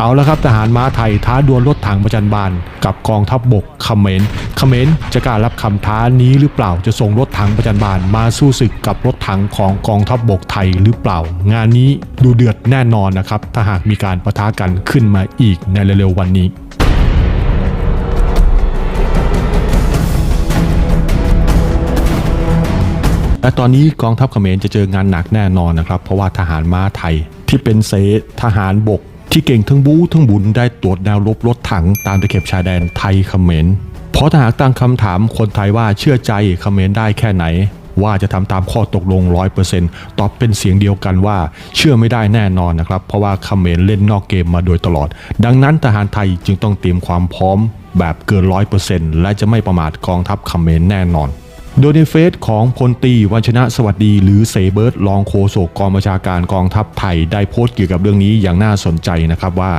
เอาละครับทหารม้าไทยท้าดวลรถถังประจันบานกับกองทัพบบกเขมรเขมรจะกล้ารับคำท้านี้หรือเปล่าจะส่งรถถังประจันบานมาสู้ศึกกับรถถังของกองทัพบบกไทยหรือเปล่า งานนี้ดูเดือดแน่นอนนะครับถ้าหากมีการประทะกันขึ้นมาอีกในเร็วๆวันนี้และตอนนี้กองทัพเขมรจะเจองานหนักแน่นอนนะครับ เพราะว่าทหารม้าไทยที่เป็นเซทหารบก ที่เก่งทั้งบู๊ทั้งบุญได้ตรวจแนวรบรถถังตามตะเข็บชายแดนไทยเขมรเพราะถ้าหากตั้งคำถามคนไทยว่าเชื่อใจเขมรได้แค่ไหน ว่าจะทำตามข้อตกลง 100%ตอบเป็นเสียงเดียวกันว่าเชื่อไม่ได้แน่นอนนะครับ เพราะว่าเขมรเล่นนอกเกมมาโดยตลอด ดังนั้นทหารไทยจึงต้องเตรียมความพร้อมแบบเกิน 100%และจะไม่ประมาทกองทัพเขมรแน่นอน โดยในเฟซของพลตีวัญชนะสวัสดีหรือเซเบิร์ตรองโฆษกกองบัญชาการกองทัพไทยได้โพสต์เกี่ยวกับเรื่องนี้อย่างน่าสนใจนะครับว่า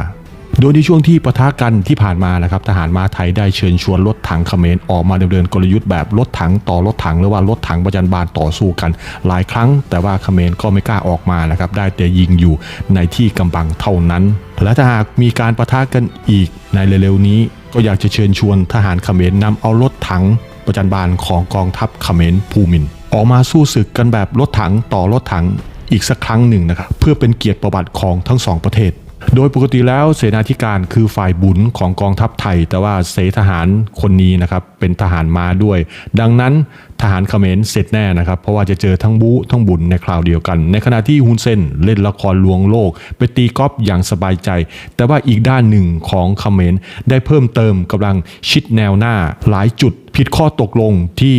โดยในช่วงที่ปะทะกันที่ผ่านมานะครับทหารมาไทยได้เชิญชวนรถถังเขมรออกมาดำเนินกลยุทธ์แบบรถถังต่อรถถังหรือว่ารถถังประจันบานต่อสู้กัน หลายครั้ง แต่ว่าเขมรก็ไม่กล้าออกมานะครับได้แต่ยิงอยู่ในที่กำบังเท่านั้น และถ้าหากมีการปะทะกันอีกในเร็วๆนี้ ก็อยากจะเชิญชวนทหารเขมรนำเอารถถัง ประจันบานของกองทัพเขมรภูมิน ออกมาสู้ศึกกันแบบรถถังต่อรถถังอีกสักครั้งหนึ่งนะครับเพื่อเป็นเกียรติประวัติของทั้งสองประเทศ โดยปกติแล้วเสนาธิการคือฝ่ายบุญของกองทัพไทย แต่ว่าเสทหารคนนี้นะครับเป็นทหารมาด้วย ดังนั้นทหารเขมรเสร็จแน่นะครับ เพราะว่าจะเจอทั้งบูทั้งบุญในคราวเดียวกัน ในขณะที่ฮุนเซนเล่นละครลวงโลก ไปตีกอล์ฟอย่างสบายใจ แต่ว่าอีกด้านหนึ่งของเขมรได้เพิ่มเติมกำลังชิดแนวหน้าหลายจุดผิดข้อตกลงที่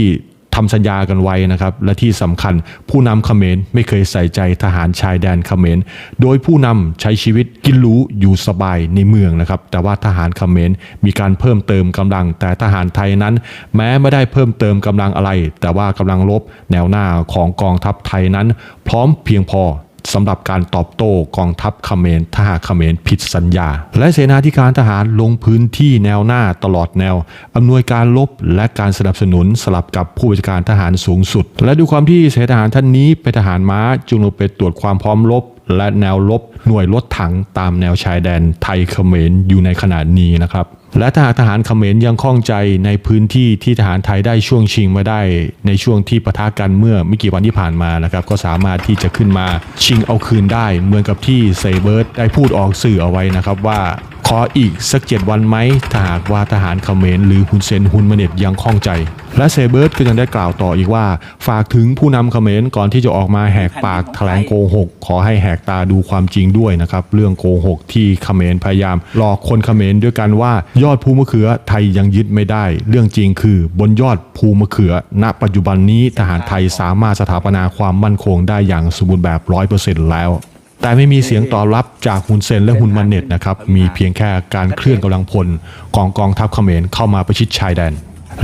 ทำสัญญากันไว้นะครับ และที่สำคัญผู้นำเขมรไม่เคยใส่ใจทหารชายแดนเขมร โดยผู้นำใช้ชีวิตกินรู้อยู่สบายในเมืองนะครับ แต่ว่าทหารเขมรมีการเพิ่มเติมกำลัง แต่ทหารไทยนั้น แม้ไม่ได้เพิ่มเติมกำลังอะไร แต่ว่ากำลังลบแนวหน้าของกองทัพไทยนั้น พร้อมเพียงพอ สำหรับการตอบโต้กองทัพเขมรทหารเขมรผิดสัญญา และเสนาธิการทหารลงพื้นที่แนวหน้าตลอดแนว อำนวยการลบและการสนับสนุนสลับกับผู้บัญชาการทหารสูงสุด และดูความที่เสนาทหารท่านนี้เป็นทหารม้าจึงลงไปตรวจความพร้อมรบและแนวรบหน่วยรถถังตามแนวชายแดนไทยเขมรอยู่ในขณะนี้นะครับ และถ้าหากทหารเขมรยังข้องใจในพื้นที่ที่ทหารไทยได้ช่วงชิงมาได้ ในช่วงที่ปะทะกันเมื่อไม่กี่วันที่ผ่านมานะครับก็สามารถที่จะขึ้นมาชิงเอาคืนได้ เหมือนกับที่เซเบิร์ตได้พูดออกสื่อเอาไว้นะครับว่า ออีกสักเจ็ดวันไหมถ้าหากว่าทหารเขมรหรือฮุนเซนฮุนมเน็ตยังข้องใจ และเซเบิร์ตก็ยังได้กล่าวต่ออีกว่า ฝากถึงผู้นำเขมรก่อนที่จะออกมาแหกปากแถลงโกหก ขอให้แหกตาดูความจริงด้วยนะครับ เรื่องโกหกที่เขมรพยายามหลอกคนเขมรด้วยกันว่ายอดภูมะเขือไทยยังยึดไม่ได้ เรื่องจริงคือบนยอดภูมะเขือ ณ ปัจจุบันนี้ทหารไทยสามารถสถาปนาความมั่นคงได้อย่างสมบูรณ์แบบร้อยเปอร์เซ็นต์แล้ว แต่ไม่มีเสียงตอบรับจากฮุนเซนและฮุนมันเน็ตนะครับ มีเพียงแค่การเคลื่อนกำลังพลของกองทัพเขมรเข้ามาประชิดชายแดน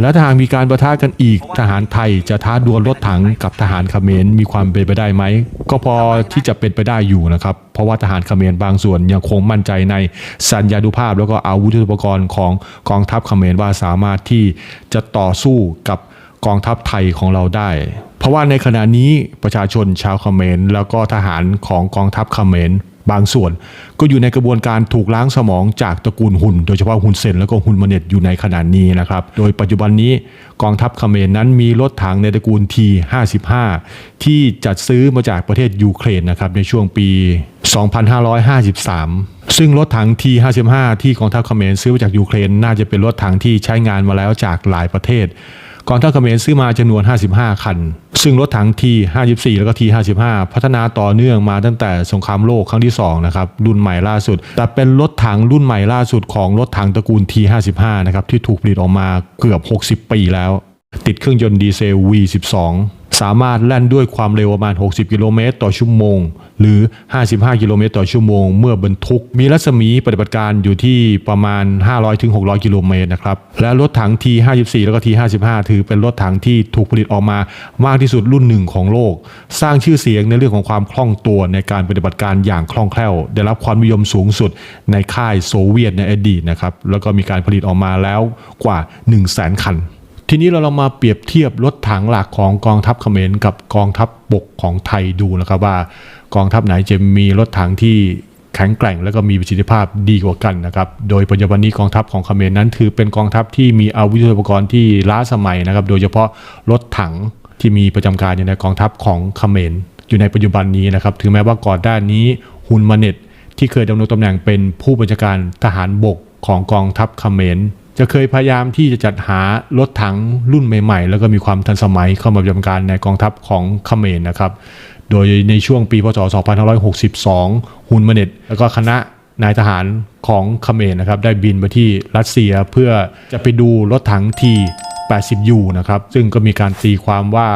และถ้าหากมีการประทะกันอีก ทหารไทยจะท้าดวลรถถังกับทหารเขมรมีความเป็นไปได้ไหม ก็พอที่จะเป็นไปได้อยู่นะครับ เพราะว่าทหารเขมรบางส่วนยังคงมั่นใจในสัญญานุภาพ แล้วก็อาวุธยุทโธปกรณ์ของกองทัพเขมรว่าสามารถที่จะต่อสู้กับ กองทัพไทยของเราได้ เพราะว่าในขณะนี้ประชาชนชาวเขมรแล้วก็ทหารของกองทัพเขมรบางส่วน ก็อยู่ในกระบวนการถูกล้างสมองจากตระกูลหุ่น โดยเฉพาะหุ่นเซนแล้วก็หุ่นมเน็ตอยู่ในขณะนี้นะครับ โดยปัจจุบันนี้กองทัพเขมรนั้นมีรถถังในตระกูล T55 ที่จัดซื้อมาจากประเทศยูเครนนะครับในช่วงปี 2553ซึ่งรถถัง T55 ที่กองทัพเขมรซื้อมาจากยูเครน น่าจะเป็นรถถังที่ใช้งานมาแล้วจากหลายประเทศ กองทัพเขมรซื้อมาจำนวน 55 คัน ซึ่งรถถังที 54 แล้วก็ที 55 พัฒนาต่อเนื่องมาตั้งแต่สงครามโลกครั้งที่ 2 นะครับ รุ่นใหม่ล่าสุด แต่เป็นรถถังรุ่นใหม่ล่าสุดของรถถังตระกูล T55 นะครับ ที่ถูกผลิตออกมาเกือบ 60 ปีแล้ว ติดเครื่องยนต์ดีเซล V12 สามารถแล่นด้วยความเร็วประมาณ 60 กิโลเมตรต่อชั่วโมง หรือ 55 กิโลเมตรต่อชั่วโมง เมื่อบรรทุก มีรัศมีปฏิบัติการอยู่ที่ประมาณ 500-600 กิโลเมตรนะครับ และรถถัง T54 แล้วก็ T55 ถือเป็นรถถังที่ถูกผลิตออกมามากที่สุดรุ่นหนึ่งของโลก สร้างชื่อเสียงในเรื่องของความคล่องตัวในการปฏิบัติการอย่างคล่องแคล่ว ได้รับความนิยมสูงสุดในค่ายโซเวียตในอดีตนะครับแล้วก็มีการผลิตออกมาแล้วกว่า 1 0 0 0 0แสนคัน ทีนี้เราลองมาเปรียบเทียบรถถังหลักของกองทัพเขมรกับกองทัพบกของไทยดูนะครับว่ากองทัพไหนจะมีรถถังที่แข็งแกร่งและก็มีประสิทธิภาพดีกว่ากันนะครับ โดยปัจจุบันนี้กองทัพของเขมรนั้นถือเป็นกองทัพที่มีอาวุธยุทโธปกรณ์ที่ล้าสมัยนะครับ โดยเฉพาะรถถังที่มีประจำการอยู่ในกองทัพของเขมรอยู่ในปัจจุบันนี้นะครับ ถึงแม้ว่าก่อนด้านนี้ฮุนมาเน็ตที่เคยดำรงตำแหน่งเป็นผู้บัญชาการทหารบกของกองทัพเขมร จะเคยพยายามที่จะจัดหารถถังรุ่นใหม่ๆ แล้วก็มีความทันสมัยเข้ามาประจำการในกองทัพของเขมรนะครับ โดยในช่วงปีพศ 2562 ฮุนมเน็ตแล้วก็คณะนายทหารของเขมรนะครับ ได้บินไปที่รัสเซียเพื่อจะไปดูรถถังที 80U นะครับ ซึ่งก็มีการตีความว่า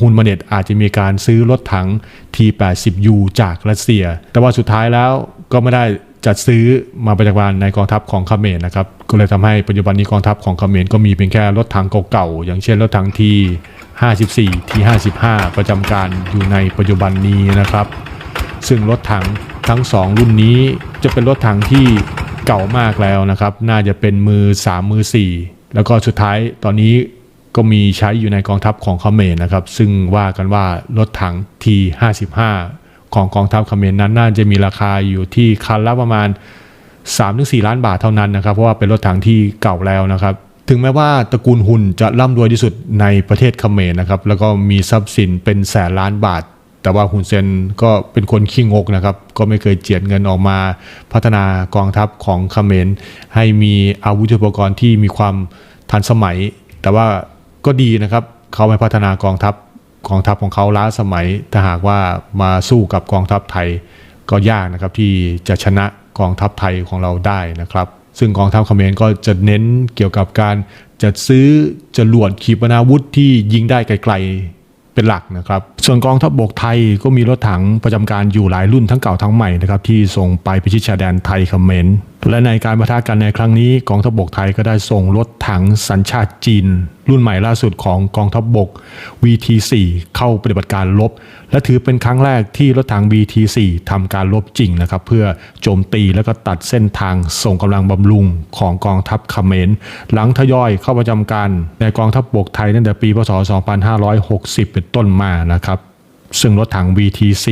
ฮุนมาเน็ตอาจจะมีการซื้อรถถัง T80U จากรัสเซีย แต่ว่าสุดท้ายแล้วก็ไม่ได้ จัดซื้อมาประจำการในกองทัพของเขมรนะครับ ก็เลยทำให้ปัจจุบันนี้กองทัพของเขมรก็มีเพียงแค่รถถังเก่าๆ อย่างเช่นรถถัง T54 T55 ประจำการอยู่ในปัจจุบันนี้นะครับ ซึ่งรถถังทั้ง 2 รุ่นนี้จะเป็นรถถังที่เก่ามากแล้วนะครับ น่าจะเป็นมือ 3 มือ 4 แล้วก็สุดท้ายตอนนี้ก็มีใช้อยู่ในกองทัพของเขมรนะครับ ซึ่งว่ากันว่ารถถัง T55 ของกองทัพเขมรนั้นน่าจะมีราคาอยู่ที่คันละประมาณ 3-4 ล้านบาทเท่านั้นนะครับ เพราะว่าเป็นรถถังที่เก่าแล้วนะครับ ถึงแม้ว่าตระกูลหุนจะร่ำรวยที่สุดในประเทศเขมรนะครับแล้วก็มีทรัพย์สินเป็นแสนล้านบาท แต่ว่าฮุนเซนก็เป็นคนขี้งกนะครับ ก็ไม่เคยเจียดเงินออกมาพัฒนากองทัพของเขมรให้มีอาวุธยุทโธปกรณ์ที่มีความทันสมัย แต่ว่าก็ดีนะครับเขาไม่พัฒนากองทัพ กองทัพของเขาล้าสมัย ถ้าหากว่ามาสู้กับกองทัพไทย ก็ยากนะครับที่จะชนะกองทัพไทยของเราได้นะครับ ซึ่งกองทัพเขมรก็จะเน้นเกี่ยวกับการจัดซื้อจรวดขีปนาวุธที่ยิงได้ไกลๆเป็นหลักนะครับ ส่วนกองทัพบบกไทยก็มีรถถังประจำการอยู่หลายรุ่นทั้งเก่าทั้งใหม่นะครับที่ส่งไปพิชิตชายแดนไทยเขมรและในการประทะกันในครั้งนี้กองทัพบบกไทยก็ได้ส่งรถถังสัญชาติจีน รุ่นใหม่ล่าสุดของกองทัพบบก VT4 เข้าปฏิบัติการลบ และถือเป็นครั้งแรกที่รถถัง VT4 ทำการลบจริงนะครับ เพื่อโจมตีแล้วก็ตัดเส้นทางส่งกำลังบำรุงของกองทัพเขมร หลังทยอยเข้าประจำการในกองทัพบบกไทยตั้งแต่ปีพศ 2560 เป็นต้นมานะครับ ซึ่งรถถัง VT4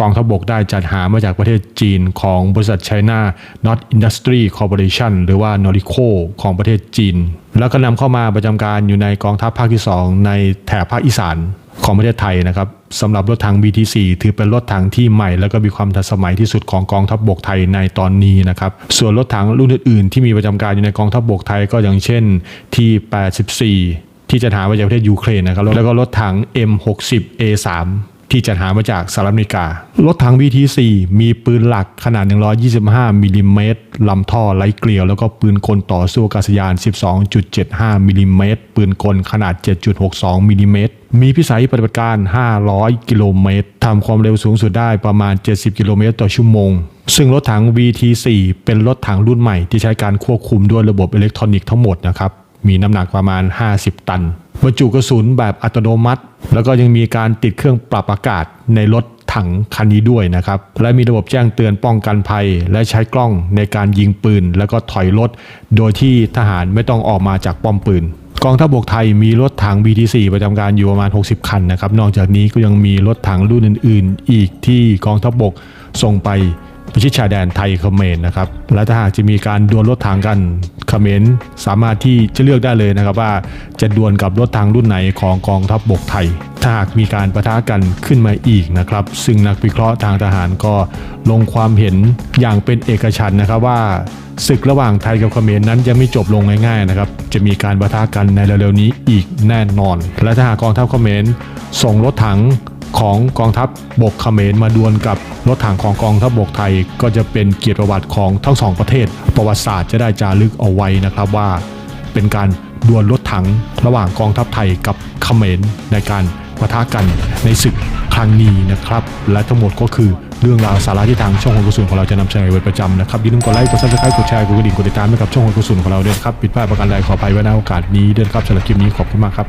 กองทัพบกได้จัดหามาจากประเทศจีนของบริษัท China Not Industry Corporation หรือว่า Norico ของประเทศจีน แล้วก็นำเข้ามาประจำการอยู่ในกองทัพภาคที่ 2 ในแถบภาคอีสานของประเทศไทยนะครับสำหรับรถถัง VT4 ถือเป็นรถถังที่ใหม่ แล้วก็มีความทันสมัยที่สุดของกองทัพบกไทยในตอนนี้นะครับส่วนรถถังรุ่นอื่นๆที่มีประจำการอยู่ในกองทัพบกไทยก็อย่างเช่น T84 ที่จะหามาจากประเทศยูเครนนะครับแล้วก็รถถัง M60A3 ที่จัดหามาจากสหรัฐอเมริการถถัง VT4 มีปืนหลักขนาด 125มิลลิเมตรลำท่อไร้เกลียว แล้วก็ปืนกลต่อสู้อากาศยาน 12.75มิลลิเมตรปืนกลขนาด 7.62มิลลิเมตรมีพิสัยปฏิบัติการ 500 กิโลเมตรทำความเร็วสูงสุดได้ประมาณ 70 กิโลเมตรต่อชั่วโมง ซึ่งรถถัง VT4 เป็นรถถังรุ่นใหม่ที่ใช้การควบคุมด้วยระบบอิเล็กทรอนิกส์ทั้งหมดนะครับ มีน้ำหนักประมาณ 50 ตัน บรรจุกระสุนแบบอัตโนมัติ แล้วก็ยังมีการติดเครื่องปรับอากาศในรถถังคันนี้ด้วยนะครับ และมีระบบแจ้งเตือนป้องกันภัย และใช้กล้องในการยิงปืน แล้วก็ถอยรถ โดยที่ทหารไม่ต้องออกมาจากป้อมปืน กองทัพบกไทยมีรถถัง BT4 ประจำการอยู่ประมาณ 60 คันนะครับ นอกจากนี้ก็ยังมีรถถังรุ่นอื่น ๆ อีกที่กองทัพบกส่งไป พิชิตชายแดนไทยเขมรนะครับ และถ้าหากจะมีการดวลรถถังกันเขมรสามารถที่จะเลือกได้เลยนะครับว่าจะดวลกับรถถังรุ่นไหนของกองทัพบบกไทย ถ้าหากมีการประทะกันขึ้นมาอีกนะครับ ซึ่งนักวิเคราะห์ทางทหารก็ลงความเห็นอย่างเป็นเอกฉันนะครับว่าศึกระหว่างไทยกับเขมรนั้นยังไม่จบลงง่ายๆนะครับ จะมีการประทะกันในเร็วๆนี้อีกแน่นอน และถ้าหากกองทัพเขมรส่งรถถังของกองทัพบบกเขมรมาดวลกับรถถังของกองทัพบบกไทย ก็จะเป็นเกียรติประวัติของทั้งสองประเทศ ประวัติศาสตร์จะได้จารึกเอาไว้นะครับว่า เป็นการดวลรถถังระหว่างกองทัพไทยกับเขมรในการ ปะทะกันในศึกครั้งนี้นะครับ และทั้งหมดก็คือเรื่องราวสาระที่ทางช่องคนกระสุนของเราจะนำเสนอเป็นประจำนะครับอย่าลืมกดไลค์ กดซับสไครต์กดแชร์ กดกระดิ่ง กดติดตามให้กับช่องคนกระสุนของเราด้วยครับ ปิดพลาดประการใดขออภัยไว้ในโอกาสนี้ด้วยนครับสำหรับคลิปนี้ขอบคุณมากครับ